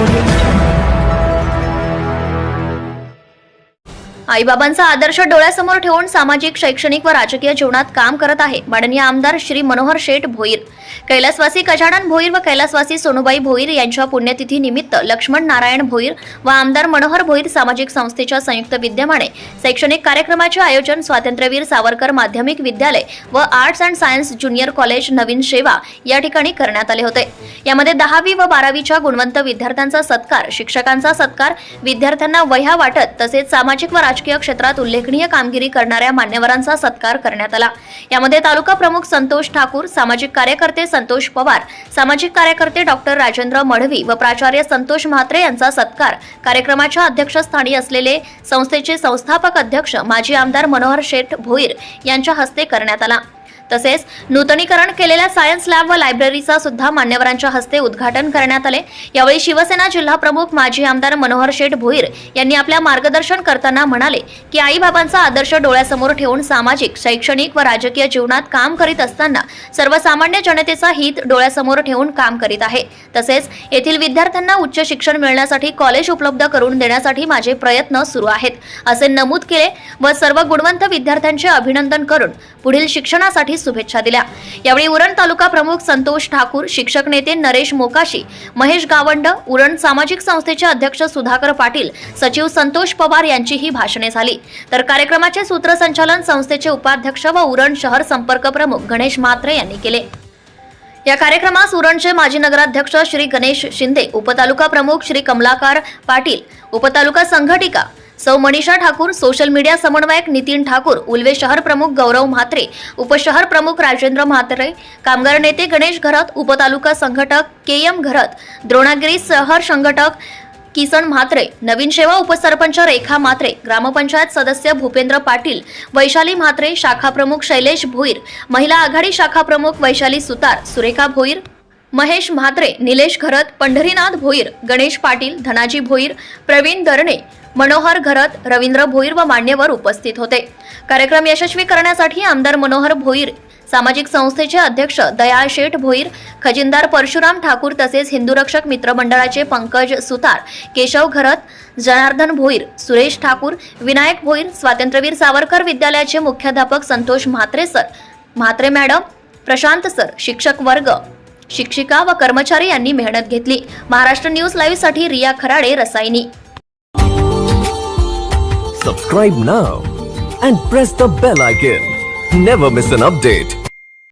audience. आईबाबांचा आदर्श डोळ्यासमोर ठेवून सामाजिक शैक्षणिक व राजकीय जीवनात काम करत आहे. माननीय आमदार श्री मनोहर शेठ भोईर. कैलासवासी गजानन भोईर व कैलासवासी सोनूबाई भोईर यांच्या पुण्यतिथी निमित्त लक्ष्मण नारायण भोईर व आमदार मनोहर भोईर सामाजिक संस्थेच्या संयुक्त विद्यमाने शैक्षणिक कार्यक्रमाचे आयोजन स्वातंत्र्यवीर सावरकर माध्यमिक विद्यालय व arts and science junior college Navin Sheva या ठिकाणी करण्यात आले होते. यामध्ये दहावी व बारावीच्या गुणवंत विद्यार्थ्यांचा सत्कार शिक्षकांचा सत्कार विद्यार्थ्यांना वह्या वाटत तसेच सामाजिक व राजकीय क्षेत्रात उल्लेखनीय कामगिरी करणाऱ्या मान्यवरांचा सत्कार करण्यात आला. यामध्ये तालुका प्रमुख संतोष ठाकूर सामाजिक कार्यकर्ते संतोष पवार सामाजिक कार्यकर्ते डॉक्टर राजेंद्र मढवी व प्राचार्य संतोष म्हात्रे यांचा सत्कार कार्यक्रमाच्या अध्यक्षस्थानी असलेले संस्थेचे संस्थापक अध्यक्ष माजी आमदार मनोहर शेठ भोईर यांच्या हस्ते करण्यात आला. तसेच नूतनीकरण केलेल्या सायन्स लॅब व लायब्ररीचा सुद्धा मान्यवरांच्या हस्ते उद्घाटन करण्यात आले. यावेळी शिवसेना जिल्हा प्रमुख माजी आमदार मनोहर शेठ भोईर यांनी आपल्या मार्गदर्शन करताना म्हणाले की आईबाबांचा आदर्श डोळ्यासमोर ठेवून सामाजिक शैक्षणिक व राजकीय जीवनात काम करीत असताना सर्वसामान्य जनतेचा हित डोळ्यासमोर ठेवून काम करीत आहे. तसेच येथील विद्यार्थ्यांना उच्च शिक्षण मिळण्यासाठी कॉलेज उपलब्ध करून देण्यासाठी माझे प्रयत्न सुरू आहेत असे नमूद केले व सर्व गुणवंत विद्यार्थ्यांचे अभिनंदन करून पुढील शिक्षणासाठी शुभेच्छा दिल्या. यावेळी उरण तालुका प्रमुख संतोष ठाकूर शिक्षक नेते नरेश मोकाशी महेश गावंड उरण सामाजिक संस्थेचे अध्यक्ष सुधाकर पाटील सचिव संतोष पवार यांचीही भाषणे झाली. तर कार्यक्रमाचे सूत्रसंचालन संस्थेचे उपाध्यक्ष व उरण शहर संपर्क प्रमुख गणेश म्हात्रे यांनी केले. या कार्यक्रमास उरणचे माजी नगराध्यक्ष श्री गणेश शिंदे उपतालुका प्रमुख श्री कमलाकार पाटील उपतालुका संघटिका सौ मनीषा ठाकूर सोशल मीडिया समन्वयक नितीन ठाकूर उल्वे शहर प्रमुख गौरव म्हात्रे उपशहर प्रमुख राजेंद्र म्हात्रे कामगार नेते गणेश घरत उपतालुका संघटक के एम घरत द्रोणागिरी शहर संघटक किसन म्हात्रे नवीन सेवा उपसरपंच रेखा म्हात्रे ग्रामपंचायत सदस्य भूपेंद्र पाटील वैशाली म्हात्रे शाखा प्रमुख शैलेश भोईर महिला आघाडी शाखा प्रमुख वैशाली सुतार सुरेखा भोईर महेश म्हात्रे निलेश घरत पंढरीनाथ भोईर गणेश पाटील धनाजी भोईर प्रवीण दरणे मनोहर घरत रवींद्र भोईर व मान्यवर उपस्थित होते. कार्यक्रम यशस्वी करण्यासाठी आमदार मनोहर भोईर सामाजिक संस्थेचे अध्यक्ष दयाळ शेठ भोईर खजिनदार परशुराम ठाकूर तसेच हिंदुरक्षक मित्रमंडळाचे पंकज सुतार केशव घरत जनार्दन भोईर सुरेश ठाकूर विनायक भोईर स्वातंत्र्यवीर सावरकर विद्यालयाचे मुख्याध्यापक Santosh Mhatre sir Mhatre madam Prashant sir शिक्षक वर्ग. शिक्षिका व कर्मचारी यांनी मेहनत घेतली. Maharashtra news लाईव्हसाठी Riya Kharade Rasayani subscribe now and press the bell icon never miss an update